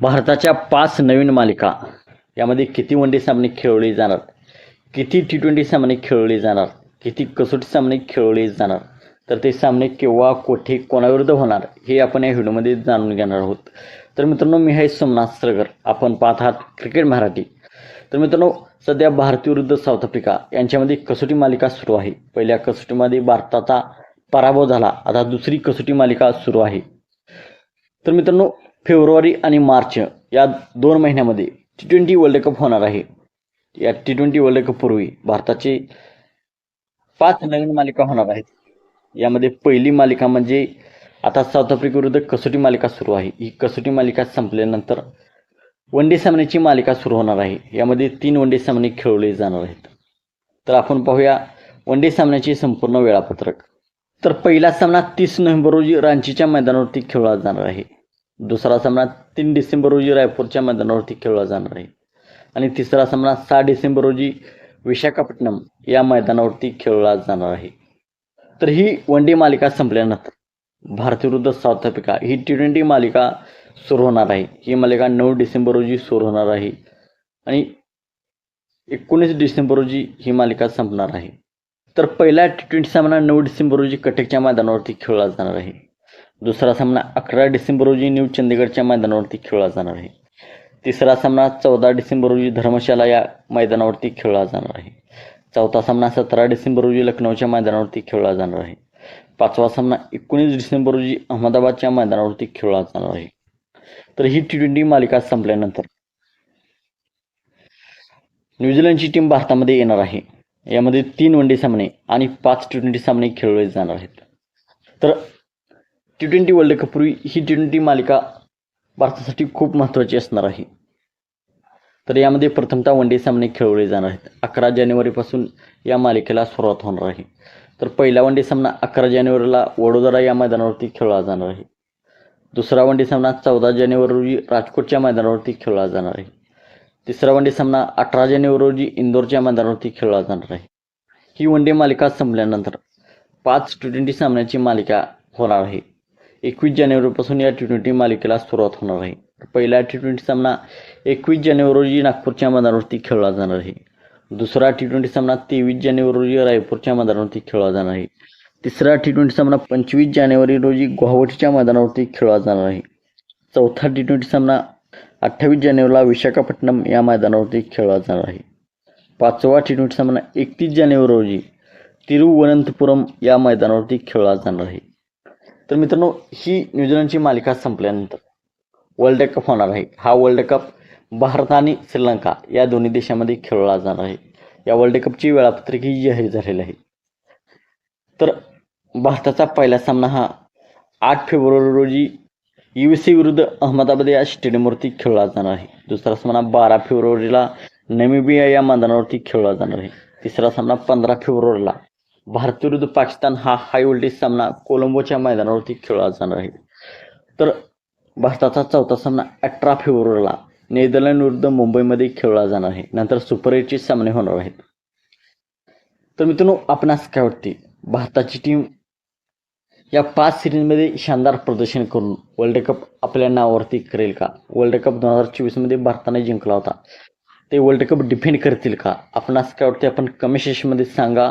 भारताच्या पाच नवीन मालिका यामध्ये किती वन डे सामने खेळवले जाणार? किती टी ट्वेंटी सामने खेळवले जाणार? किती कसोटी सामने खेळवले जाणार? तर ते सामने केव्हा कोठे कोणाविरुद्ध होणार हे आपण या व्हिडिओमध्ये जाणून घेणार आहोत. तर मित्रांनो मी आहे सोमनाथ सरगर. आपण पाहत आहात क्रिकेट मराठी. तर मित्रांनो सध्या भारत विरुद्ध साऊथ आफ्रिका यांच्यामध्ये कसोटी मालिका सुरू आहे. पहिल्या कसोटीमध्ये भारताचा पराभव झाला. आता दुसरी कसोटी मालिका सुरू आहे. तर मित्रांनो फेब्रुवारी आणि मार्च या दोन महिन्यामध्ये टी ट्वेंटी वर्ल्ड कप होणार आहे. या टी ट्वेंटी वर्ल्ड कपपूर्वी भारताचे पाच नवीन मालिका होणार आहेत. यामध्ये पहिली मालिका म्हणजे आता साऊथ आफ्रिकेविरुद्ध कसोटी मालिका सुरू आहे. ही कसोटी मालिका संपल्यानंतर वन डे सामन्याची मालिका सुरू होणार आहे. यामध्ये तीन वन डे सामने खेळवले जाणार आहेत. तर आपण पाहूया वन डे सामन्याचे संपूर्ण वेळापत्रक. तर पहिला सामना तीस नोव्हेंबर रोजी रांचीच्या मैदानावरती खेळला जाणार आहे. दुसरा सामना तीन डिसेंबर रोजी रायपूरच्या मैदानावरती खेळला जाणार आहे. आणि तिसरा सामना सहा डिसेंबर रोजी विशाखापट्टणम या मैदानावरती खेळला जाणार आहे. तर ही वन डे मालिका संपल्यानंतर भारत विरुद्ध साऊथ आफ्रिका ही टी ट्वेंटी मालिका सुरू होणार आहे. ही मालिका नऊ डिसेंबर रोजी सुरू होणार आहे. आणि एकोणीस डिसेंबर रोजी ही मालिका संपणार आहे. तर पहिला टी ट्वेंटी सामना नऊ डिसेंबर रोजी कटकच्या मैदानावरती खेळला जाणार आहे. दुसरा सामना अकरा डिसेंबर रोजी न्यू चंदीगडच्या मैदानावरती खेळला जाणार आहे. तिसरा सामना चौदा डिसेंबर रोजी धर्मशाला या मैदानावरती खेळला जाणार आहे. चौथा सामना सतरा डिसेंबर रोजी लखनौच्या मैदानावरती खेळला जाणार आहे. पाचवा सामना एकोणीस डिसेंबर रोजी अहमदाबादच्या मैदानावरती खेळला जाणार आहे. तर ही टी ट्वेंटी मालिका संपल्यानंतर न्यूझीलंडची टीम भारतामध्ये येणार आहे. यामध्ये तीन वन डे सामने आणि पाच टी ट्वेंटी सामने खेळले जाणार आहेत. तर टी ट्वेंटी वर्ल्ड कपपूर्वी ही टी ट्वेंटी मालिका भारतासाठी खूप महत्त्वाची असणार आहे. तर यामध्ये प्रथमतः वन डे सामने खेळवले जाणार आहेत. अकरा जानेवारीपासून या मालिकेला सुरुवात होणार आहे. तर पहिला वन डे सामना अकरा जानेवारीला वडोदरा या मैदानावरती खेळला जाणार आहे. दुसरा वन डे सामना चौदा जानेवारी रोजी राजकोटच्या मैदानावरती खेळला जाणार आहे. तिसरा वन डे सामना अठरा जानेवारी रोजी इंदोरच्या मैदानावरती खेळला जाणार आहे. ही वन डे मालिका संपल्यानंतर पाच टी ट्वेंटी सामन्याची मालिका होणार आहे. एकवीस जानेवारीपासून या टी ट्वेंटी मालिकेला सुरुवात होणार आहे. पहिला टी ट्वेंटी सामना एकवीस जानेवारी रोजी नागपूरच्या मैदानावरती खेळला जाणार आहे. दुसरा टी ट्वेंटी सामना तेवीस जानेवारी रोजी रायपूरच्या मैदानावरती खेळला जाणार आहे. तिसरा टी ट्वेंटी सामना पंचवीस जानेवारी रोजी गुवाहाटीच्या मैदानावरती खेळला जाणार आहे. चौथा टी ट्वेंटी सामना अठ्ठावीस जानेवारीला विशाखापट्टणम या मैदानावरती खेळला जाणार आहे. पाचवा टी ट्वेंटी सामना एकतीस जानेवारी रोजी तिरुवनंतपुरम या मैदानावरती खेळला जाणार आहे. तर मित्रांनो ही न्यूझीलंडची मालिका संपल्यानंतर वर्ल्ड कप होणार आहे. हा वर्ल्ड कप भारत आणि श्रीलंका या दोन्ही देशामध्ये खेळला जाणार आहे. या वर्ल्ड कपची वेळापत्रकही जाहीर झालेली आहे. तर भारताचा पहिला सामना हा आठ फेब्रुवारी रोजी यू सी विरुद्ध अहमदाबाद या स्टेडियमवरती खेळला जाणार आहे. दुसरा सामना बारा फेब्रुवारीला नेमिबिया या मैदानावरती खेळला जाणार आहे. तिसरा सामना पंधरा फेब्रुवारीला भारत विरुद्ध पाकिस्तान हा हाय व्होल्टेज सामना कोलंबोच्या मैदानावरती खेळला जाणार आहे. तर भारताचा चौथा सामना अठरा फेब्रुवारीला नेदरलँड विरुद्ध मुंबईमध्ये खेळला जाणार आहे. नंतर सुपर एटचे सामने होणार आहेत. तर मित्रांनो आपणास काय वाटते? भारताची टीम या पाच सिरीजमध्ये शानदार प्रदर्शन करून वर्ल्ड कप आपल्या नावावरती करेल का? वर्ल्ड कप दोन हजार चोवीसमध्ये भारताने जिंकला होता. ते वर्ल्ड कप डिफेंड करतील का? आपणास काय वाटते? आपण कमेंट सेशनमध्ये सांगा.